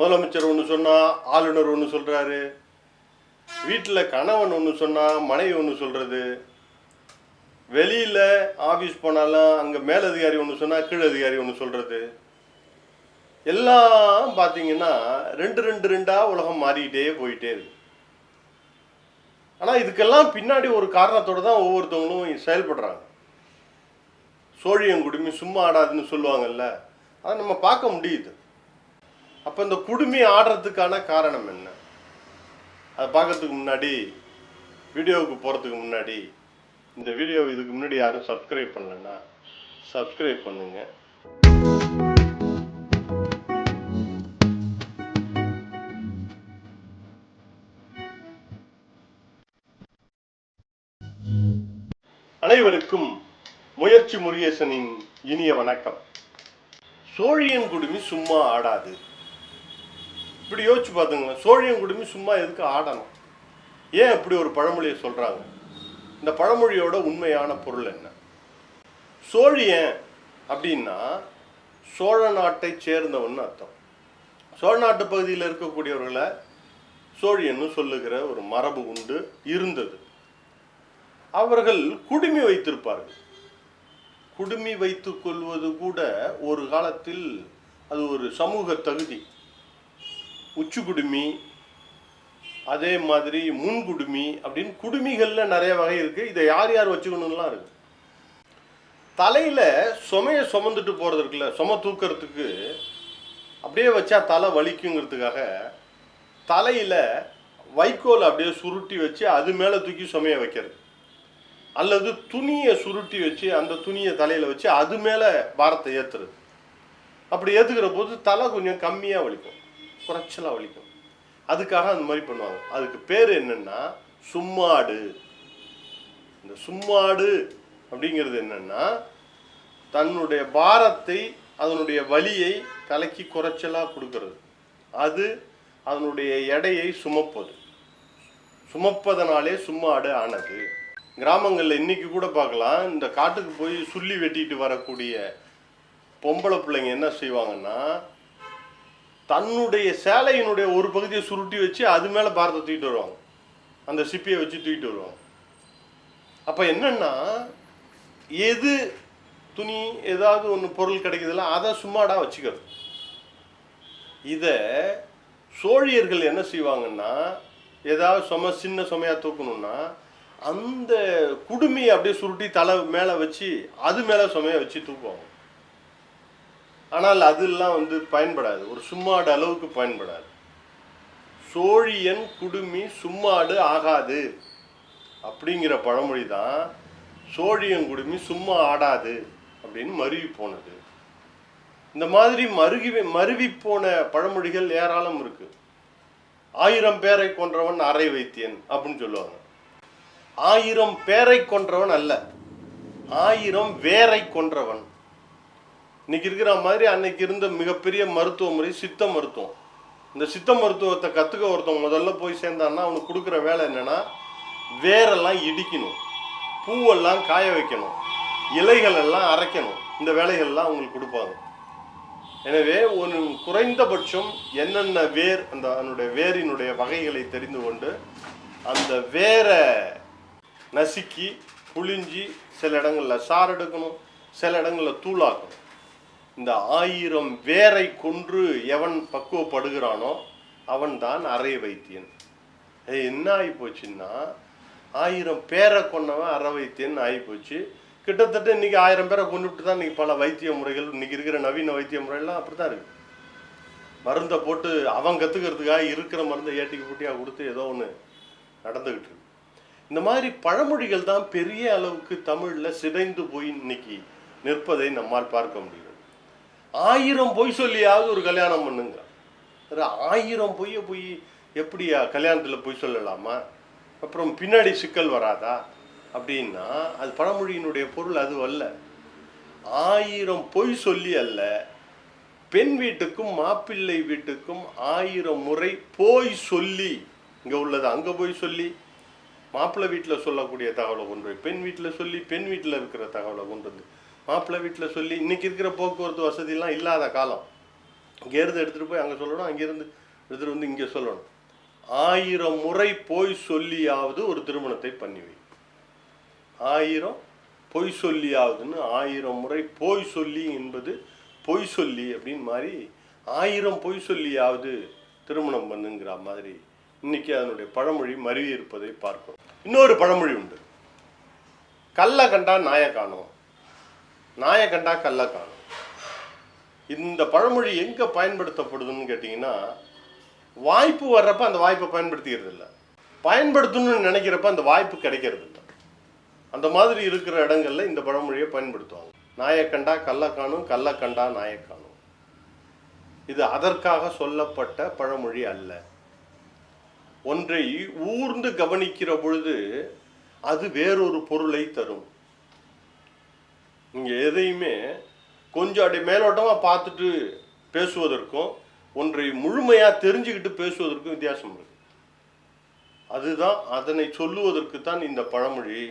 முதலமைச்சர் ஒன்று சொன்னால் ஆளுநர் ஒன்று சொல்கிறாரு வீட்டில் கணவன் ஒன்று சொன்னால் மனைவி ஒன்று சொல்கிறது வெளியில் ஆஃபீஸ் போனாலும் அங்கே மேலதிகாரி ஒன்று சொன்னால் கீழ் அதிகாரி ஒன்று சொல்கிறது எல்லாம் பார்த்தீங்கன்னா ரெண்டு ரெண்டு ரெண்டாக உலகம் மாறிக்கிட்டே போயிட்டே இருக்கு. ஆனால் இதுக்கெல்லாம் பின்னாடி ஒரு காரணத்தோடு தான் ஒவ்வொருத்தவங்களும் செயல்படுறாங்க. சோழியங்குடுமி சும்மா ஆடாதுன்னு சொல்லுவாங்கல்ல அதை நம்ம பார்க்க முடியுது. அப்போ இந்த குடுமி ஆடுறதுக்கான காரணம் என்ன? அதை பார்க்கறதுக்கு முன்னாடி வீடியோவுக்கு போகிறதுக்கு முன்னாடி இந்த வீடியோ இதுக்கு முன்னாடி யாரும் சப்ஸ்கிரைப் பண்ணலன்னா சப்ஸ்கிரைப் பண்ணுங்க. அனைவருக்கும் முயற்சி முருகேசனின் இனிய வணக்கம். சோழியன் குடுமி சும்மா ஆடாது. இப்படி யோசிச்சு பார்த்துங்க சோழியன் குடுமி சும்மா எதுக்கு ஆடணும்? ஏன் இப்படி ஒரு பழமொழியை சொல்கிறாங்க இந்த பழமொழியோட உண்மையான பொருள் என்ன? சோழியன் அப்படின்னா சோழ நாட்டை சேர்ந்தவன் அர்த்தம். சோழ நாட்டு பகுதியில் இருக்கக்கூடியவர்களை சோழியன்னு சொல்லுகிற ஒரு மரபு உண்டு இருந்தது. அவர்கள் குடுமி வைத்திருப்பார்கள். குடுமி வைத்துக் கொள்வது கூட ஒரு காலத்தில் அது ஒரு சமூக தகுதி. உச்சி குடுமி அதே மாதிரி முன்குடுமி அப்படின்னு குடுமிகளில் நிறைய வகை இருக்குது இதை யார் யார் வச்சுக்கணும்லாம் இருக்குது தலையில் சுமையை சுமந்துட்டு போகிறது இருக்குல்ல சும தூக்கிறதுக்கு அப்படியே வச்சா தலை வலிக்குங்கிறதுக்காக தலையில் வைக்கோல் அப்படியே சுருட்டி வச்சு அது மேலே தூக்கி சுமையை வைக்கிறது. அல்லது துணியை சுருட்டி வச்சு அந்த துணியை தலையில் வச்சு அது மேலே பாரத்தை ஏற்றுறது அப்படி ஏற்றுக்கிற போது தலை கொஞ்சம் கம்மியாக வலிக்கும். குறைச்சலா வலிக்கும். அதுக்காக அந்த மாதிரி பண்ணுவாங்க. அதுக்கு பேர் என்னன்னா சும்மாடு. இந்த சும்மாடு அப்படிங்கிறது என்னன்னா தன்னுடைய பாரத்தை அதனுடைய வலியை தலைக்கு குறைச்சலா கொடுக்கறது. அது அதனுடைய எடையை சுமப்பது. சுமப்பதனாலே சும்மாடு ஆனது. கிராமங்களில் இன்னைக்கு கூட பார்க்கலாம். இந்த காட்டுக்கு போய் சுள்ளி வெட்டிட்டு வரக்கூடிய பொம்பளை பிள்ளைங்க என்ன செய்வாங்கன்னா தன்னுடைய சேலையினுடைய ஒரு பகுதியை சுருட்டி வச்சு அது மேலே பாரத்தை தூக்கிட்டு வருவாங்க. அந்த சிப்பியை வச்சு தூக்கிட்டு வருவாங்க. அப்போ என்னன்னா எது துணி ஏதாவது ஒன்று பொருள் கிடைக்குதுல்ல அதை சும்மாடா வச்சுக்கிறது. இதை சோழியர்கள் என்ன செய்வாங்கன்னா ஏதாவது சும சின்ன சுமையாக தூக்கணும்னா அந்த குடுமையை அப்படியே சுருட்டி தலை மேலே வச்சு அது மேலே சுமையை வச்சு தூக்குவாங்க. ஆனால் அதெல்லாம் வந்து பயன்படாது. ஒரு சும்மாடு அளவுக்கு பயன்படாது. சோழியன் குடுமி சும்மாடு ஆகாது. அப்படிங்கிற பழமொழி தான் சோழியன் குடுமி சும்மா ஆடாது அப்படின்னு மருவி போனது. இந்த மாதிரி மருகி மருவி போன பழமொழிகள் ஏராளம் இருக்கு. ஆயிரம் பேரை கொன்றவன் அரை வைத்தியன் அப்படின்னு சொல்லுவாங்க. ஆயிரம் பேரை கொன்றவன் அல்ல ஆயிரம் வேரை கொன்றவன். இன்னைக்கு இருக்கிற மாதிரி அன்னைக்கு இருந்த மிகப்பெரிய மருத்துவ முறை சித்த மருத்துவம். இந்த சித்த மருத்துவத்தை கற்றுக்க ஒருத்தன் முதல்ல போய் சேர்ந்தான்னா அவனுக்கு கொடுக்குற வேலை என்னென்னா வேரெல்லாம் இடிக்கணும் பூவெல்லாம் காய வைக்கணும் இலைகள் எல்லாம் அரைக்கணும். இந்த வேலைகள்லாம் அவங்களுக்கு கொடுப்பாங்க. எனவே ஒரு குறைந்தபட்சம் என்னென்ன வேர் அந்த அதனுடைய வேரினுடைய வகைகளை தெரிந்து கொண்டு அந்த வேரை நசுக்கி புழிஞ்சி சில இடங்களில் சார் எடுக்கணும் சில இடங்களில் தூளாக்கணும். இந்த ஆயிரம் வேரை கொன்று எவன் பக்குவப்படுகிறானோ அவன்தான் அறை வைத்தியன். என்ன ஆகி போச்சுன்னா ஆயிரம் பேரை கொன்னவன் அற வைத்தியன் ஆகி போச்சு கிட்டத்தட்ட இன்னைக்கு ஆயிரம் பேரை கொண்டுட்டு தான் இன்னைக்கு பல வைத்திய முறைகள் இன்னைக்கு இருக்கிற நவீன வைத்திய முறைகள்லாம் அப்படி தான் இருக்கு. மருந்தை போட்டு அவன் கற்றுக்கிறதுக்காக இருக்கிற மருந்தை ஏட்டிக்கு பூட்டியாக கொடுத்து ஏதோ ஒன்று நடந்துக்கிட்டு இருக்கு. இந்த மாதிரி பழமொழிகள் தான் பெரிய அளவுக்கு தமிழில் சிதைந்து போய் இன்னைக்கு நிற்பதை நம்மால் பார்க்க முடியும் ஆயிரம் பொய் சொல்லியாவது ஒரு கல்யாணம் பண்ணுங்க அது ஆயிரம் பொய்யை பொய் எப்படியா கல்யாணத்தில் பொய் சொல்லலாமா? அப்புறம் பின்னாடி சிக்கல் வராதா? அப்படின்னா அது பழமொழியினுடைய பொருள் அது அல்ல. ஆயிரம் பொய் சொல்லி அல்ல பெண் வீட்டுக்கும் மாப்பிள்ளை வீட்டுக்கும் ஆயிரம் முறை போய் சொல்லி இங்கே உள்ளது அங்கே போய் சொல்லி மாப்பிள்ளை வீட்டில் சொல்லக்கூடிய தகவலை கொண்டு போய் பெண் வீட்டில் சொல்லி பெண் வீட்டில் இருக்கிற தகவலை கொண்டு வந்து மாப்பிள்ளை வீட்டில் சொல்லி இன்னைக்கு இருக்கிற போக்குவரத்து வசதியெல்லாம் இல்லாத காலம். இங்கேருந்து எடுத்துகிட்டு போய் அங்கே சொல்லணும் அங்கேருந்து எடுத்துகிட்டு வந்து இங்கே சொல்லணும். ஆயிரம் முறை போய் சொல்லியாவது ஒரு திருமணத்தை பண்ணி வை. ஆயிரம் பொய் சொல்லியாவதுன்னு ஆயிரம் முறை போய் சொல்லி என்பது பொய் சொல்லி அப்படின்னு மாதிரி ஆயிரம் பொய் சொல்லியாவது திருமணம் பண்ணுங்கிற மாதிரி இன்னைக்கு அதனுடைய பழமொழி மருவி இருப்பதை பார்க்கிறோம். இன்னொரு பழமொழி உண்டு. கல்லை கண்டா நாயை காணும். நாயை கண்டா கல்ல காணும் இந்த பழமொழி எங்கே பயன்படுத்தப்படுதுன்னு கேட்டிங்கன்னா வாய்ப்பு வர்றப்ப அந்த வாய்ப்பை பயன்படுத்திக்கிறது இல்லை பயன்படுத்தணும்னு நினைக்கிறப்ப அந்த வாய்ப்பு கிடைக்கிறது இல்லை. அந்த மாதிரி இருக்கிற இடங்கள்ல இந்த பழமொழியை பயன்படுத்துவாங்க. நாயை கண்டா கல்ல காணும் கல்ல கண்டா நாயை காணும் இது அதற்காக சொல்லப்பட்ட பழமொழி அல்ல. ஒன்றை ஊர்ந்து கவனிக்கிற பொழுது அது வேறொரு பொருளை தரும். இங்கே எதையுமே கொஞ்சம் அப்படி மேலோட்டமாக பார்த்துட்டு பேசுவதற்கும் ஒன்றை முழுமையாக தெரிஞ்சுக்கிட்டு பேசுவதற்கும் வித்தியாசம் இருக்கு. அதுதான் அதனை சொல்லுவதற்கு தான் இந்த பழமொழி.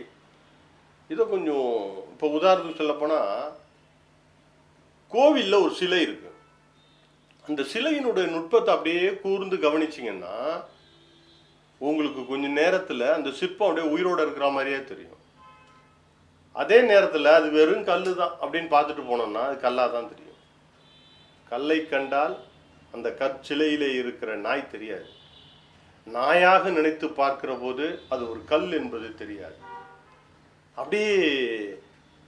இதை கொஞ்சம் இப்போ உதாரணத்துக்கு சொல்லப்போனால் கோவிலில் ஒரு சிலை இருக்கு. அந்த சிலையினுடைய நுட்பத்தை அப்படியே கூர்ந்து கவனிச்சிங்கன்னா உங்களுக்கு கொஞ்சம் நேரத்தில் அந்த சிற்பம் அப்படியே உயிரோடு இருக்கிற மாதிரியே தெரியும். அதே நேரத்தில் அது வெறும் கல் தான் அப்படின்னு பார்த்துட்டு போனோம்னா அது கல்லாக தான் தெரியும். கல்லை கண்டால் அந்த கற்சிலையிலே இருக்கிற நாய் தெரியாது. நாயாக நினைத்து பார்க்கிற போது அது ஒரு கல் என்பது தெரியாது. அப்படியே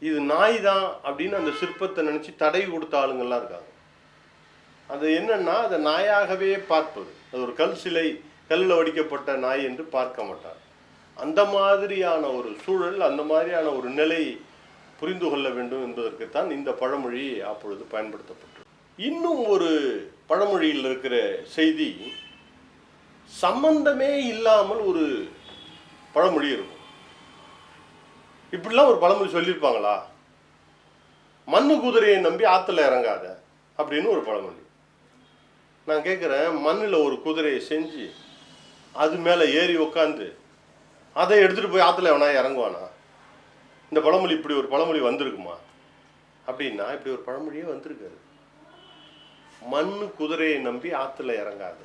இது நாய் தான் அப்படின்னு அந்த சிற்பத்தை நினச்சி தடை கொடுத்த ஆளுங்கள்லாம் இருக்காங்க. அது என்னன்னா அதை நாயாகவே பார்ப்பது. அது ஒரு கல் சிலை கல்லில் வடிக்கப்பட்ட நாய் என்று பார்க்க மாட்டார். அந்த மாதிரியான ஒரு சூழல் அந்த மாதிரியான ஒரு நிலை புரிந்து கொள்ள வேண்டும் என்பதற்குத்தான் இந்த பழமொழி அப்பொழுது பயன்படுத்தப்பட்டது. இன்னும் ஒரு பழமொழியில் இருக்கிற செய்தி சம்பந்தமே இல்லாமல் ஒரு பழமொழி இருக்கும். இப்படிலாம் ஒரு பழமொழி சொல்லியிருப்பாங்களா? மண்ணு குதிரையை நம்பி ஆற்றுல இறங்காத அப்படின்னு ஒரு பழமொழி. நான் கேட்குறேன் மண்ணில் ஒரு குதிரையை செஞ்சு அது மேலே ஏறி உக்காந்து அதை எடுத்துகிட்டு போய் ஆற்றுல எவனா இறங்குவானா? இந்த பழமொழி இப்படி ஒரு பழமொழி வந்திருக்குமா? அப்படின்னா இப்படி ஒரு பழமொழியே வந்திருக்காரு மண்ணு குதிரையை நம்பி ஆற்றுல இறங்காத.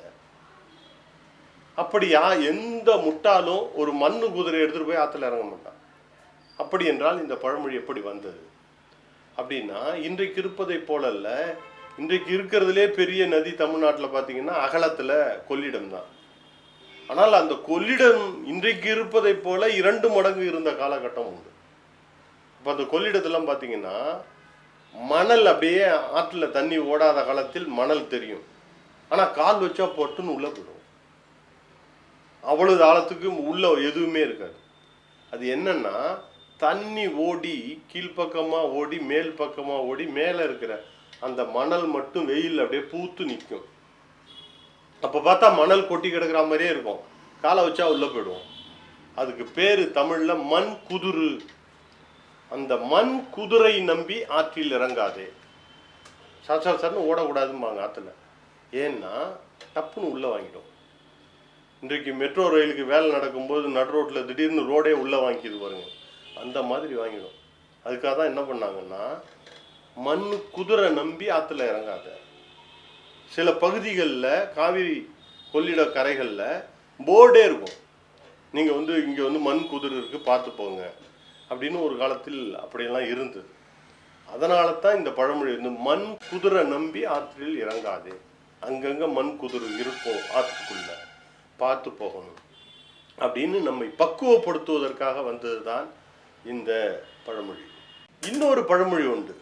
அப்படியா எந்த முட்டாலும் ஒரு மண் குதிரையை எடுத்துகிட்டு போய் ஆற்றுல இறங்க மாட்டான். அப்படி என்றால் இந்த பழமொழி எப்படி வந்தது? அப்படின்னா இன்றைக்கு இருப்பதை போலல்ல இன்றைக்கு இருக்கிறதுலே பெரிய நதி தமிழ்நாட்டில் பார்த்தீங்கன்னா அகலத்தில் கொள்ளிடம் தான் ஆனால் அந்த கொள்ளிடம் இன்றைக்கு இருப்பதை போல இரண்டு மடங்கு இருந்த காலகட்டம் உண்டு. இப்போ அந்த கொள்ளிடத்தெல்லாம் பார்த்தீங்கன்னா மணல் அப்படியே ஆற்றுல தண்ணி ஓடாத காலத்தில் மணல் தெரியும். ஆனால் கால் வச்சா பொட்டுன்னு உள்ளே போயிடும். அவ்வளவு ஆழத்துக்கு உள்ள எதுவுமே இருக்காது. அது என்னன்னா தண்ணி ஓடி கீழ்ப்பக்கமாக ஓடி மேல் பக்கமாக ஓடி மேலே இருக்கிற அந்த மணல் மட்டும் வெயில் அப்படியே பூத்து நிற்கும். அப்போ பார்த்தா மணல் கொட்டி கிடக்குற மாதிரியே இருக்கும். காலை வச்சா உள்ளே போயிடுவோம். அதுக்கு பேர் தமிழில் மண் குதிரு. அந்த மண் குதிரை நம்பி ஆற்றில் இறங்காதே. சர சர சரன்னு ஓடக்கூடாதும்பாங்க ஆற்றுல ஏன்னா டப்புன்னு உள்ளே வாங்கிடும். இன்றைக்கு மெட்ரோ ரயிலுக்கு வேலை நடக்கும்போது நடு ரோட்டில் திடீர்னு ரோடே உள்ளே வாங்கிக்கிது பாருங்க. அந்த மாதிரி வாங்கிடும். அதுக்காக தான் என்ன பண்ணாங்கன்னா மண் குதிரை நம்பி ஆற்றுல இறங்காத. சில பகுதிகளில் காவிரி கொள்ளிட கரைகளில் போர்டே இருக்கும். நீங்கள் வந்து இங்கே வந்து மண் குதிர் இருக்குது பார்த்து போங்க. அப்படின்னு ஒரு காலத்தில் அப்படியெல்லாம் இருந்தது. அதனால தான் இந்த பழமொழி வந்து மண் குதிரை நம்பி ஆற்றில் இறங்காதே. அங்கங்கே மண் குதிரை இருக்கும் ஆற்றுக்குள்ள. பார்த்து போகணும். அப்படின்னு நம்மை பக்குவப்படுத்துவதற்காக வந்தது தான் இந்த பழமொழி. இன்னொரு பழமொழி உண்டு.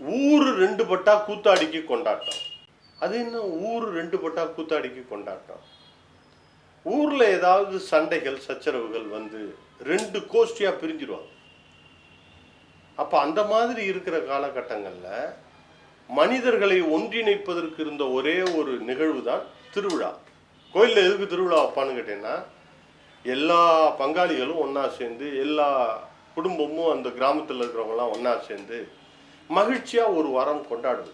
ஊர் ரெண்டு பட்டா கூத்தாடிக்கு கொண்டாட்டம். அது என்ன? ஊர் ரெண்டு பட்டா கூத்தாடிக்கு கொண்டாட்டம். ஊரில் ஏதாவது சண்டைகள் சச்சரவுகள் வந்து ரெண்டு கோஷ்டியாக பிரிஞ்சிருவாங்க. அப்போ அந்த மாதிரி இருக்கிற காலகட்டங்களில் மனிதர்களை ஒன்றிணைப்பதற்கு இருந்த ஒரே ஒரு நிகழ்வு தான் திருவிழா. கோயிலில் எதுக்கு திருவிழா வைப்பான்னு கேட்டீங்கன்னா எல்லா பங்காளிகளும் ஒன்றா சேர்ந்து எல்லா குடும்பமும் அந்த கிராமத்தில் இருக்கிறவங்களாம் ஒன்றா சேர்ந்து மகிழ்ச்சியாக ஒரு வாரம் கொண்டாடுவது.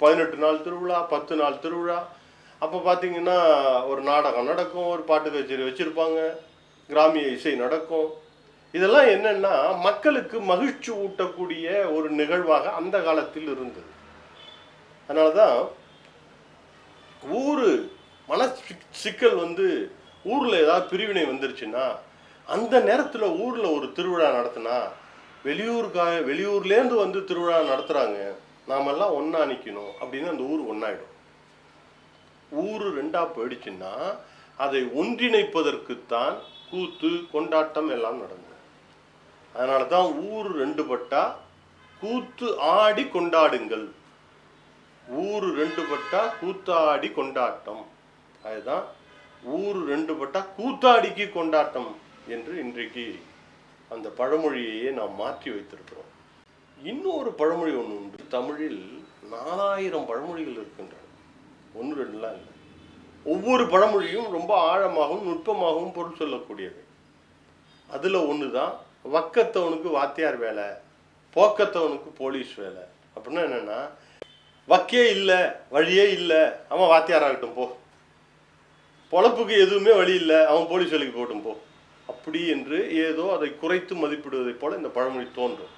பதினெட்டு நாள் திருவிழா பத்து நாள் திருவிழா. அப்போ பார்த்தீங்கன்னா ஒரு நாடகம் நடக்கும் ஒரு பாட்டு கச்சேரி வச்சுருப்பாங்க கிராமிய இசை நடக்கும். இதெல்லாம் என்னென்னா மக்களுக்கு மகிழ்ச்சி ஊட்டக்கூடிய ஒரு நிகழ்வாக அந்த காலத்தில் இருந்தது. அதனால தான் ஊர் மன சிக்கல் வந்து ஊரில் ஏதாவது பிரிவினை வந்துருச்சுன்னா அந்த நேரத்தில் ஊரில் ஒரு திருவிழா நடத்தினா வெளியூருக்கா வெளியூர்லேருந்து வந்து திருவிழா நடத்துகிறாங்க நாமெல்லாம் ஒன்றா நிற்கணும் அப்படின்னு அந்த ஊர் ஒன்றாயிடும் ஊர் ரெண்டாக போயிடுச்சுன்னா அதை ஒன்றிணைப்பதற்குத்தான் கூத்து கொண்டாட்டம் எல்லாம் நடந்தது. அதனால தான் ஊர் ரெண்டு பட்டா கூத்து ஆடி கொண்டாடுங்கள். ஊர் ரெண்டு பட்டா கூத்தாடி கொண்டாட்டம். அதுதான் ஊர் ரெண்டு பட்டா கூத்தாடிக்கு கொண்டாட்டம் என்று இன்றைக்கு அந்த பழமொழியையே நாம் மாற்றி வைத்திருக்கிறோம். இன்னொரு பழமொழி ஒன்று உண்டு. தமிழில் நாலாயிரம் பழமொழிகள் இருக்கின்றன. ஒன்று ரெண்டுலாம் இல்லை. ஒவ்வொரு பழமொழியும் ரொம்ப ஆழமாகவும் நுட்பமாகவும் பொருள் சொல்லக்கூடியது அதில் ஒன்று தான் வக்கத்தவனுக்கு வாத்தியார் வேலை போக்கத்தவனுக்கு போலீஸ் வேலை. அப்படின்னா என்னென்னா வக்கே இல்லை வழியே இல்லை அவன் வாத்தியாராகட்டும் போ. பொழப்புக்கு எதுவுமே வழி இல்லை அவன் போலீஸ் வேலைக்கு போகட்டும் போ. அப்படி என்று ஏதோ அதை குறைத்து மதிப்பிடுவதைப் போல இந்த பழமொழி தோன்றும்.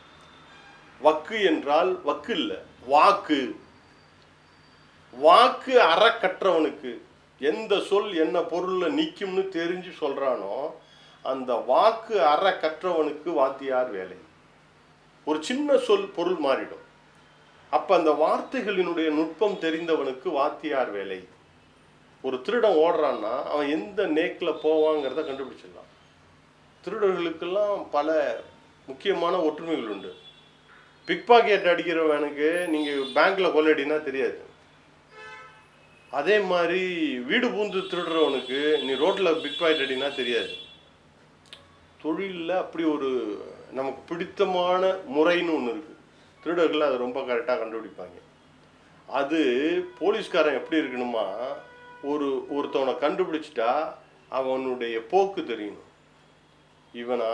வக்கு என்றால் வக்கு இல்லை வாக்கு. வாக்கு அறக்கற்றவனுக்கு எந்த சொல் என்ன பொருளில் நிற்கும்னு தெரிஞ்சு சொல்கிறானோ அந்த வாக்கு அற கற்றவனுக்கு வாத்தியார் வேலை. ஒரு சின்ன சொல் பொருள் மாறிடும். அப்போ அந்த வார்த்தைகளினுடைய நுட்பம் தெரிந்தவனுக்கு வாத்தியார் வேலை. ஒரு திருடன் ஓடுறான்னா அவன் எந்த நேக்கில் போவாங்கிறத கண்டுபிடிச்சிடலாம். திருடர்களுக்கெல்லாம் பல முக்கியமான ஒற்றுமைகள் உண்டு பிக் பாக்கெட் அடிக்கிறவனுக்கு நீங்கள் பேங்க்கில் கொள்ளடினா தெரியாது. அதே மாதிரி வீடு பூந்து திருடுறவனுக்கு நீ ரோட்டில் பிக் பாக்கெட் அடினா தெரியாது. தொழிலில் அப்படி ஒரு நமக்கு பிடித்தமான முறைன்னு ஒன்று இருக்குது திருடர்கள் அதை ரொம்ப கரெக்டாக கண்டுபிடிப்பாங்க. அது போலீஸ்காரன் எப்படி இருக்கணுமா? ஒரு ஒருத்தவனை கண்டுபிடிச்சிட்டா அவனுடைய போக்கு தெரியணும். இவனா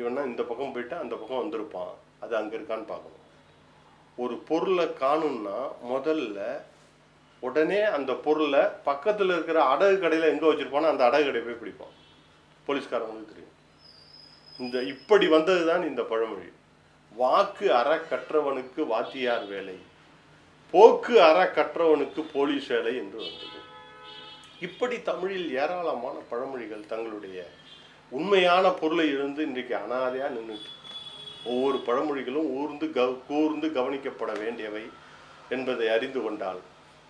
இவனா இந்த பக்கம் போயிட்டா அந்த பக்கம் வந்திருப்பான். அது அங்கே இருக்கான்னு பார்க்கணும். ஒரு பொருளை காணும்னா முதல்ல உடனே அந்த பொருளை பக்கத்தில் இருக்கிற அடகு கடையில் எங்கே வச்சுருப்பானோ அந்த அடகு கடையை போய் பிடிப்பான். போலீஸ்காரங்களுக்கு தெரியும். இந்த இப்படி வந்தது தான் இந்த பழமொழி. வாக்கு அற கற்றவனுக்கு வாத்தியார் வேலை. போக்கு அற கற்றவனுக்கு போலீஸ் வேலை என்று வந்தது. இப்படி தமிழில் ஏராளமான பழமொழிகள் தங்களுடைய உண்மையான பொருளை இருந்து இன்றைக்கு அனாதையாக நின்றுட்டு ஒவ்வொரு பழமொழிகளும் ஊர்ந்து கவ கூர்ந்து கவனிக்கப்பட வேண்டியவை என்பதை அறிந்து கொண்டால்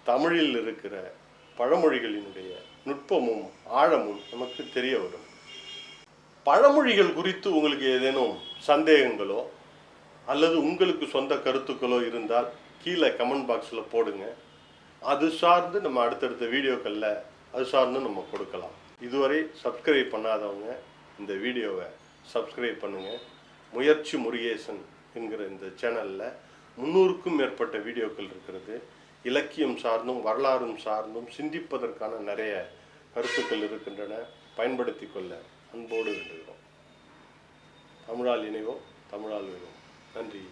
தமிழில் இருக்கிற பழமொழிகளினுடைய நுட்பமும் ஆழமும் நமக்கு தெரிய வரும். பழமொழிகள் குறித்து உங்களுக்கு ஏதேனும் சந்தேகங்களோ அல்லது உங்களுக்கு சொந்த கருத்துக்களோ இருந்தால் கீழே கமெண்ட் பாக்ஸில் போடுங்க. அது சார்ந்து நம்ம அடுத்தடுத்த வீடியோக்களில் அது சார்ந்து நம்ம கொடுக்கலாம். இதுவரை சப்ஸ்கிரைப் பண்ணாதவங்க இந்த வீடியோவை சப்ஸ்கிரைப் பண்ணுங்கள் முயற்சி முருகேசன் என்கிற இந்த சேனலில் முந்நூறுக்கும் மேற்பட்ட வீடியோக்கள் இருக்கிறது. இலக்கியம் சார்ந்தும் வரலாறும் சார்ந்தும் சிந்திப்பதற்கான நிறைய கருத்துக்கள் இருக்கின்றன. பயன்படுத்தி கொள்ள அன்போடு வேண்டுகிறோம். தமிழால் இணைவோம். தமிழால் வேணும் நன்றி.